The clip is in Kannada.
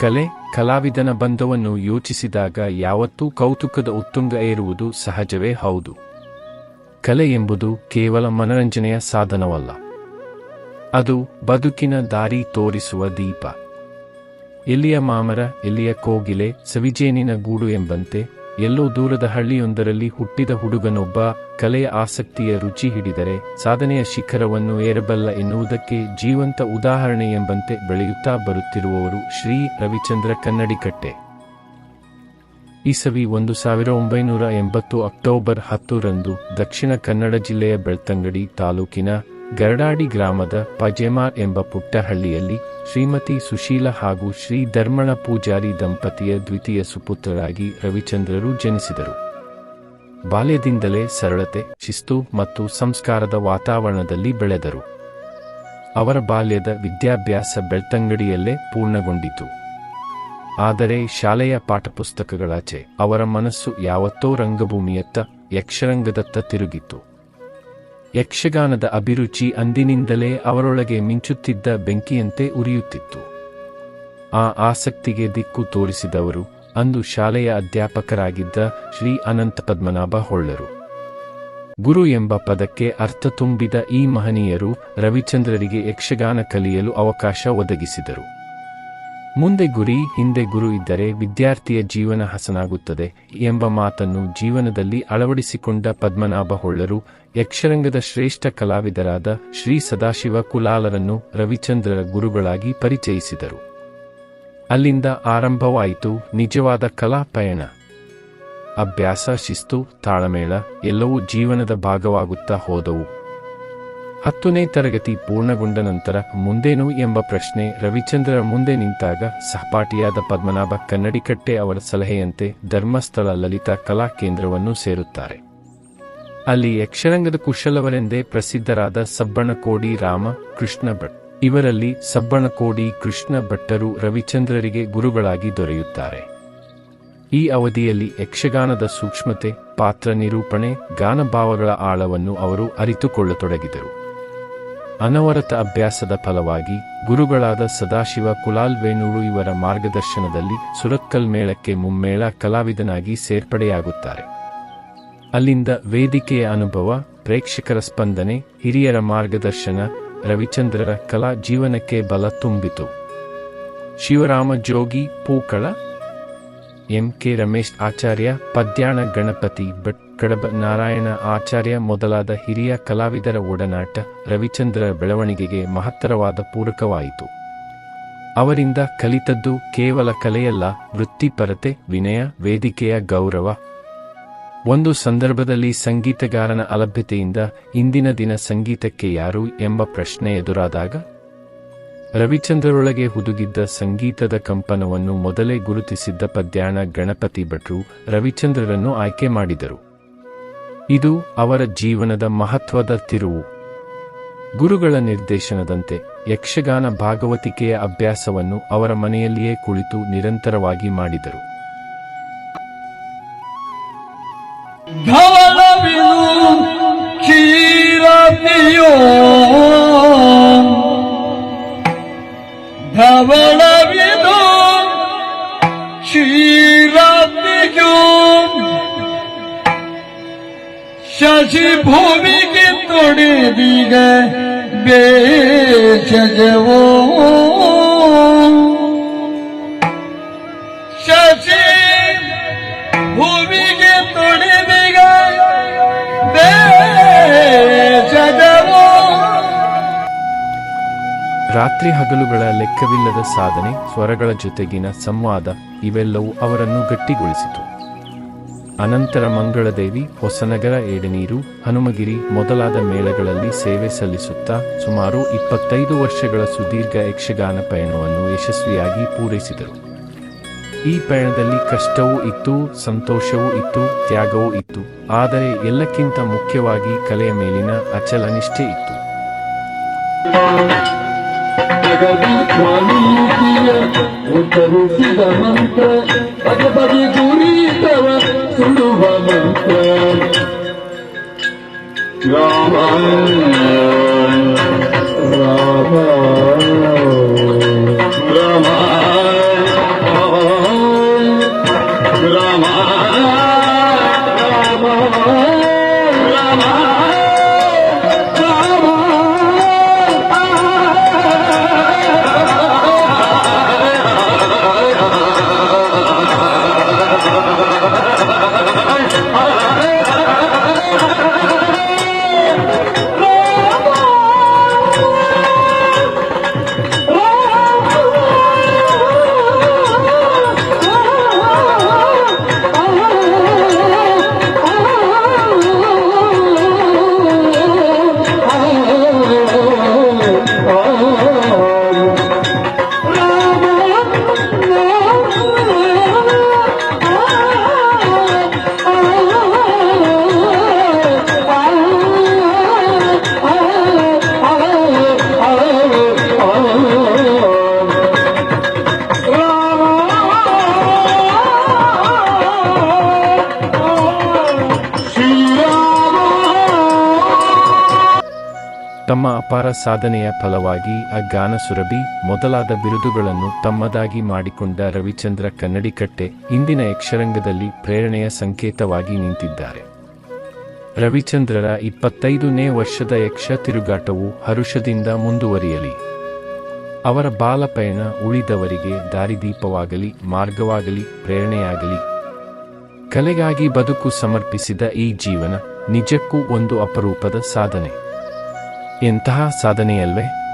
ಕಲೆ, ಕಲಾವಿದನ ಬಂಧವನ್ನು ಯೋಚಿಸಿದಾಗ ಯಾವತ್ತೂ ಕೌತುಕದ ಉತ್ತುಂಗ ಏರುವುದು ಸಹಜವೇ ಹೌದು. ಕಲೆ ಎಂಬುದು ಕೇವಲ ಮನರಂಜನೆಯ ಸಾಧನವಲ್ಲ. ಅದು ಬದುಕಿನ ದಾರಿ ತೋರಿಸುವ ದೀಪ. ಎಲ್ಲಿಯ ಮಾಮರ, ಎಲ್ಲಿಯ ಕೋಗಿಲೆ, ಸವಿಜೇನಿನ ಗೂಡು ಎಂಬಂತೆ ಎಲ್ಲೋ ದೂರದ ಹಳ್ಳಿಯೊಂದರಲ್ಲಿ ಹುಟ್ಟಿದ ಹುಡುಗನೊಬ್ಬ ಕಲೆಯ ಆಸಕ್ತಿಯ ರುಚಿ ಹಿಡಿದರೆ ಸಾಧನೆಯ ಶಿಖರವನ್ನು ಏರಬಲ್ಲ ಎನ್ನುವುದಕ್ಕೆ ಜೀವಂತ ಉದಾಹರಣೆ ಎಂಬಂತೆ ಬೆಳೆಯುತ್ತಾ ಬರುತ್ತಿರುವವರು ಶ್ರೀ ರವಿಚಂದ್ರ ಕನ್ನಡಿಕಟ್ಟೆ. ಇಸವಿ ಒಂದು ಸಾವಿರ ಒಂಬೈನೂರ ಎಂಬತ್ತು ಅಕ್ಟೋಬರ್ ಹತ್ತರಂದು ದಕ್ಷಿಣ ಕನ್ನಡ ಜಿಲ್ಲೆಯ ಬೆಳ್ತಂಗಡಿ ತಾಲೂಕಿನ ಗರಡಾಡಿ ಗ್ರಾಮದ ಪಜೆಮಾರ್ ಎಂಬ ಪುಟ್ಟ ಹಳ್ಳಿಯಲ್ಲಿ ಶ್ರೀಮತಿ ಸುಶೀಲ ಹಾಗೂ ಶ್ರೀ ಧರ್ಮಣ ಪೂಜಾರಿ ದಂಪತಿಯ ದ್ವಿತೀಯ ಸುಪುತ್ರರಾಗಿ ರವಿಚಂದ್ರರು ಜನಿಸಿದರು. ಬಾಲ್ಯದಿಂದಲೇ ಸರಳತೆ, ಶಿಸ್ತು ಮತ್ತು ಸಂಸ್ಕಾರದ ವಾತಾವರಣದಲ್ಲಿ ಬೆಳೆದರು. ಅವರ ಬಾಲ್ಯದ ವಿದ್ಯಾಭ್ಯಾಸ ಬೆಳ್ತಂಗಡಿಯಲ್ಲೇ ಪೂರ್ಣಗೊಂಡಿತು. ಆದರೆ ಶಾಲೆಯ ಪಾಠಪುಸ್ತಕಗಳಾಚೆ ಅವರ ಮನಸ್ಸು ಯಾವತ್ತೋ ರಂಗಭೂಮಿಯತ್ತ, ಯಕ್ಷರಂಗದತ್ತ ತಿರುಗಿತು ಯಕ್ಷಗಾನದ ಅಭಿರುಚಿ ಅಂದಿನಿಂದಲೇ ಅವರೊಳಗೆ ಮಿಂಚುತ್ತಿದ್ದ ಬೆಂಕಿಯಂತೆ ಉರಿಯುತ್ತಿತ್ತು. ಆ ಆಸಕ್ತಿಗೆ ದಿಕ್ಕು ತೋರಿಸಿದವರು ಅಂದು ಶಾಲೆಯ ಅಧ್ಯಾಪಕರಾಗಿದ್ದ ಶ್ರೀ ಅನಂತ ಪದ್ಮನಾಭ ಹೊಳ್ಳರು. ಗುರು ಎಂಬ ಪದಕ್ಕೆ ಅರ್ಥ ತುಂಬಿದ ಈ ಮಹನೀಯರು ರವಿಚಂದ್ರರಿಗೆ ಯಕ್ಷಗಾನ ಕಲಿಯಲು ಅವಕಾಶ ಒದಗಿಸಿದರು. ಮುಂದೆ ಗುರಿ, ಹಿಂದೆ ಗುರು ಇದ್ದರೆ ವಿದ್ಯಾರ್ಥಿಯ ಜೀವನ ಹಸನಾಗುತ್ತದೆ ಎಂಬ ಮಾತನ್ನು ಜೀವನದಲ್ಲಿ ಅಳವಡಿಸಿಕೊಂಡ ಪದ್ಮನಾಭ ಹೊಳ್ಳರು ಯಕ್ಷರಂಗದ ಶ್ರೇಷ್ಠ ಕಲಾವಿದರಾದ ಶ್ರೀ ಸದಾಶಿವ ಕುಲಾಲರನ್ನು ರವಿಚಂದ್ರರ ಗುರುಗಳಾಗಿ ಪರಿಚಯಿಸಿದರು. ಅಲ್ಲಿಂದ ಆರಂಭವಾಯಿತು ನಿಜವಾದ ಕಲಾ ಪಯಣ. ಅಭ್ಯಾಸ, ಶಿಸ್ತು, ತಾಳಮೇಳ ಎಲ್ಲವೂ ಜೀವನದ ಭಾಗವಾಗುತ್ತಾ ಹೋದವು. ಹತ್ತನೇ ತರಗತಿ ಪೂರ್ಣಗೊಂಡ ನಂತರ ಮುಂದೇನು ಎಂಬ ಪ್ರಶ್ನೆ ರವಿಚಂದ್ರ ಮುಂದೆ ನಿಂತಾಗ ಸಹಪಾಠಿಯಾದ ಪದ್ಮನಾಭ ಕನ್ನಡಿಕಟ್ಟೆ ಅವರ ಸಲಹೆಯಂತೆ ಧರ್ಮಸ್ಥಳ ಲಲಿತಾ ಕಲಾ ಕೇಂದ್ರವನ್ನು ಸೇರುತ್ತಾರೆ. ಅಲ್ಲಿ ಯಕ್ಷರಂಗದ ಕುಶಲವರೆಂದೇ ಪ್ರಸಿದ್ಧರಾದ ಸಬ್ಬಣಕೋಡಿ ರಾಮ, ಕೃಷ್ಣ ಭಟ್. ಇವರಲ್ಲಿ ಸಬ್ಬಣಕೋಡಿ, ಕೃಷ್ಣ ಭಟ್ಟರು ರವಿಚಂದ್ರರಿಗೆ ಗುರುಗಳಾಗಿ ದೊರೆಯುತ್ತಾರೆ. ಈ ಅವಧಿಯಲ್ಲಿ ಯಕ್ಷಗಾನದ ಸೂಕ್ಷ್ಮತೆ, ಪಾತ್ರ ನಿರೂಪಣೆ, ಗಾನಭಾವಗಳ ಆಳವನ್ನು ಅವರು ಅರಿತುಕೊಳ್ಳತೊಡಗಿದರು. ಅನವರತ ಅಭ್ಯಾಸದ ಫಲವಾಗಿ ಗುರುಗಳಾದ ಸದಾಶಿವ ಕುಲಾಲ್ ವೇಣೂರು ಇವರ ಮಾರ್ಗದರ್ಶನದಲ್ಲಿ ಸುರತ್ಕಲ್ ಮೇಳಕ್ಕೆ ಮುಮ್ಮೇಳ ಕಲಾವಿದನಾಗಿ ಸೇರ್ಪಡೆಯಾಗುತ್ತಾರೆ. ಅಲ್ಲಿಂದ ವೇದಿಕೆಯ ಅನುಭವ, ಪ್ರೇಕ್ಷಕರ ಸ್ಪಂದನೆ, ಹಿರಿಯರ ಮಾರ್ಗದರ್ಶನ, ರವಿಚಂದ್ರರ ಕಲಾ ಜೀವನಕ್ಕೆ ಬಲ ತುಂಬಿತು. ಶಿವರಾಮ ಜೋಗಿ ಪೂಕಳ ಎಂ ಕೆ ರಮೇಶ್ ಆಚಾರ್ಯ, ಪದ್ಯಾಣ ಗಣಪತಿ ಭಟ್ ಕಡಬ ನಾರಾಯಣ ಆಚಾರ್ಯ ಮೊದಲಾದ ಹಿರಿಯ ಕಲಾವಿದರ ಒಡನಾಟ ರವಿಚಂದ್ರರ ಬೆಳವಣಿಗೆಗೆ ಮಹತ್ತರವಾದ ಪೂರಕವಾಯಿತು. ಅವರಿಂದ ಕಲಿತದ್ದು ಕೇವಲ ಕಲೆಯಲ್ಲ, ವೃತ್ತಿಪರತೆ, ವಿನಯ, ವೇದಿಕೆಯ ಗೌರವ. ಒಂದು ಸಂದರ್ಭದಲ್ಲಿ ಸಂಗೀತಗಾರನ ಅಲಭ್ಯತೆಯಿಂದ ಇಂದಿನ ದಿನ ಸಂಗೀತಕ್ಕೆ ಯಾರು ಎಂಬ ಪ್ರಶ್ನೆ ಎದುರಾದಾಗ, ರವಿಚಂದ್ರರೊಳಗೆ ಹುದುಗಿದ್ದ ಸಂಗೀತದ ಕಂಪನವನ್ನು ಮೊದಲೇ ಗುರುತಿಸಿದ್ದ ಪದ್ಯಾಣ ಗಣಪತಿ ಭಟ್ರು ರವಿಚಂದ್ರರನ್ನು ಆಯ್ಕೆ ಮಾಡಿದರು. ಇದು ಅವರ ಜೀವನದ ಮಹತ್ವದ ತಿರುವು. ಗುರುಗಳ ನಿರ್ದೇಶನದಂತೆ ಯಕ್ಷಗಾನ ಭಾಗವತಿಕೆಯ ಅಭ್ಯಾಸವನ್ನು ಅವರ ಮನೆಯಲ್ಲಿಯೇ ಕುಳಿತು ನಿರಂತರವಾಗಿ ಮಾಡಿದರು. ಧವಳವಿನು ಶಶಿ ಭೂಮಿಗೆ ತೊಡೆದೀಗ ಬೇಷಜವೋ ಶಶಿ ಭೂಮಿಗೆ ತೊಡೆದೀಗ ರಾತ್ರಿ ಹಗಲುಗಳ ಲೆಕ್ಕವಿಲ್ಲದ ಸಾಧನೆ, ಸ್ವರಗಳ ಜೊತೆಗಿನ ಸಂವಾದ ಇವೆಲ್ಲವೂ ಅವರನ್ನು ಗಟ್ಟಿಗೊಳಿಸಿತು. ಅನಂತರ ಮಂಗಳದೇವಿ ಹೊಸನಗರ ಏಡನೀರು ಹನುಮಗಿರಿ ಮೊದಲಾದ ಮೇಳಗಳಲ್ಲಿ ಸೇವೆ ಸಲ್ಲಿಸುತ್ತಾ ಸುಮಾರು ಇಪ್ಪತ್ತೈದು ವರ್ಷಗಳ ಸುದೀರ್ಘ ಯಕ್ಷಗಾನ ಪಯಣವನ್ನು ಯಶಸ್ವಿಯಾಗಿ ಪೂರೈಸಿದರು. ಈ ಪಯಣದಲ್ಲಿ ಕಷ್ಟವೂ ಇತ್ತು, ಸಂತೋಷವೂ ಇತ್ತು, ತ್ಯಾಗವೂ ಇತ್ತು, ಆದರೆ ಎಲ್ಲಕ್ಕಿಂತ ಮುಖ್ಯವಾಗಿ ಕಲೆಯ ಮೇಲಿನ ಅಚಲ ನಿಷ್ಠೆ ಇತ್ತು. ಮಂತ್ರ राम राम राम राम राम ತಮ್ಮ ಅಪಾರ ಸಾಧನೆಯ ಫಲವಾಗಿ ಅಜ್ಞಾನ ಸುರಭಿ ಮೊದಲಾದ ಬಿರುದುಗಳನ್ನು ತಮ್ಮದಾಗಿ ಮಾಡಿಕೊಂಡ ರವಿಚಂದ್ರ ಕನ್ನಡಿಕಟ್ಟೆ ಇಂದಿನ ಯಕ್ಷರಂಗದಲ್ಲಿ ಪ್ರೇರಣೆಯ ಸಂಕೇತವಾಗಿ ನಿಂತಿದ್ದಾರೆ. ರವಿಚಂದ್ರರ ಇಪ್ಪತ್ತೈದನೇ ವರ್ಷದ ಯಕ್ಷ ತಿರುಗಾಟವು ಹರುಷದಿಂದ ಮುಂದುವರಿಯಲಿ. ಅವರ ಬಾಲಪಯಣ ಉಳಿದವರಿಗೆ ದಾರಿದೀಪವಾಗಲಿ, ಮಾರ್ಗವಾಗಲಿ, ಪ್ರೇರಣೆಯಾಗಲಿ. ಕಲೆಗಾಗಿ ಬದುಕು ಸಮರ್ಪಿಸಿದ ಈ ಜೀವನ ನಿಜಕ್ಕೂ ಒಂದು ಅಪರೂಪದ ಸಾಧನೆ. ಎಂತಹ ಸಾಧನೆಯಲ್ವೇ?